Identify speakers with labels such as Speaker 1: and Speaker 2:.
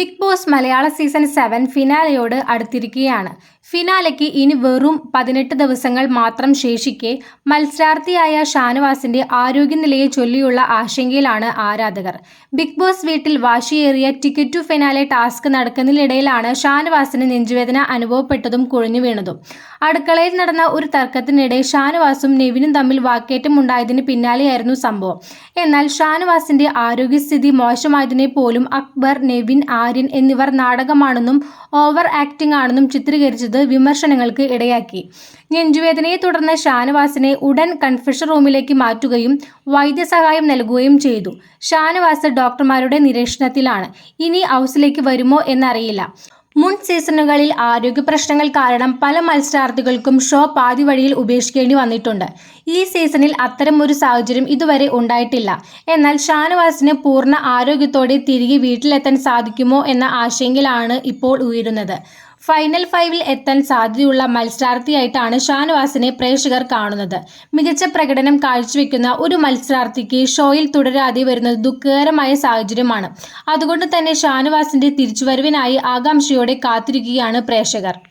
Speaker 1: Bigg Boss Malayalam season seven ഫിനാലയോട് അടുത്തിരിക്കുകയാണ്. ഫിനാലയ്ക്ക് ഇനി വെറും പതിനെട്ട് ദിവസങ്ങൾ മാത്രം ശേഷിക്കെ മത്സരാർത്ഥിയായ ഷാനവാസിന്റെ ആരോഗ്യനിലയെ ചൊല്ലിയുള്ള ആശങ്കയിലാണ് ആരാധകർ. ബിഗ് ബോസ് വീട്ടിൽ വാശിയേറിയ ടിക്കറ്റ് ടു ഫിനാലെ ടാസ്ക് നടക്കുന്നതിനിടയിലാണ് ഷാനവാസിന് നെഞ്ചുവേദന അനുഭവപ്പെട്ടതും കുഴഞ്ഞു വീണതും. അടുക്കളയിൽ നടന്ന ഒരു തർക്കത്തിനിടെ ഷാനവാസും നെവിനും തമ്മിൽ വാക്കേറ്റം ഉണ്ടായതിന് പിന്നാലെയായിരുന്നു സംഭവം. എന്നാൽ ഷാനവാസിന്റെ ആരോഗ്യസ്ഥിതി മോശമായതിനെ പോലും അക്ബർ നെവിൻ ആര്യൻ എന്നിവർ നാടകമാണെന്നും ഓവർ ആക്ടിംഗ് ആണെന്നും ചിത്രീകരിച്ചത് വിമർശനങ്ങൾക്ക് ഇടയാക്കി. നെഞ്ചുവേദനയെ തുടർന്ന് ഷാനവാസിനെ ഉടൻ കൺഫ്യൂഷൻ റൂമിലേക്ക് മാറ്റുകയും വൈദ്യസഹായം നൽകുകയും ചെയ്തു. ഷാനവാസ് ഡോക്ടർമാരുടെ നിരീക്ഷണത്തിലാണ്. ഇനി ഹൗസിലേക്ക് വരുമോ എന്നറിയില്ല. മുൻ സീസണുകളിൽ ആരോഗ്യ പ്രശ്നങ്ങൾ കാരണം പല മത്സരാർത്ഥികൾക്കും ഷോ പാതി വഴിയിൽ ഉപേക്ഷിക്കേണ്ടി വന്നിട്ടുണ്ട്. ഈ സീസണിൽ അത്തരം ഒരു സാഹചര്യം ഇതുവരെ ഉണ്ടായിട്ടില്ല. എന്നാൽ ഷാനവാസിന് പൂർണ ആരോഗ്യത്തോടെ തിരികെ വീട്ടിലെത്താൻ സാധിക്കുമോ എന്ന ആശങ്കയിലാണ് ഇപ്പോൾ ഉയരുന്നത്. ഫൈനൽ ഫൈവിൽ എത്താൻ സാധ്യതയുള്ള മത്സരാർത്ഥിയായിട്ടാണ് ഷാനവാസിനെ പ്രേക്ഷകർ കാണുന്നത്. മികച്ച പ്രകടനം കാഴ്ചവെക്കുന്ന ഒരു മത്സരാർത്ഥിക്ക് ഷോയിൽ തുടരാതെ വരുന്നത് ദുഃഖകരമായ സാഹചര്യമാണ്. അതുകൊണ്ട് തന്നെ ഷാനവാസിന്റെ തിരിച്ചുവരവിനായി ആകാംക്ഷയോടെ കാത്തിരിക്കുകയാണ് പ്രേക്ഷകർ.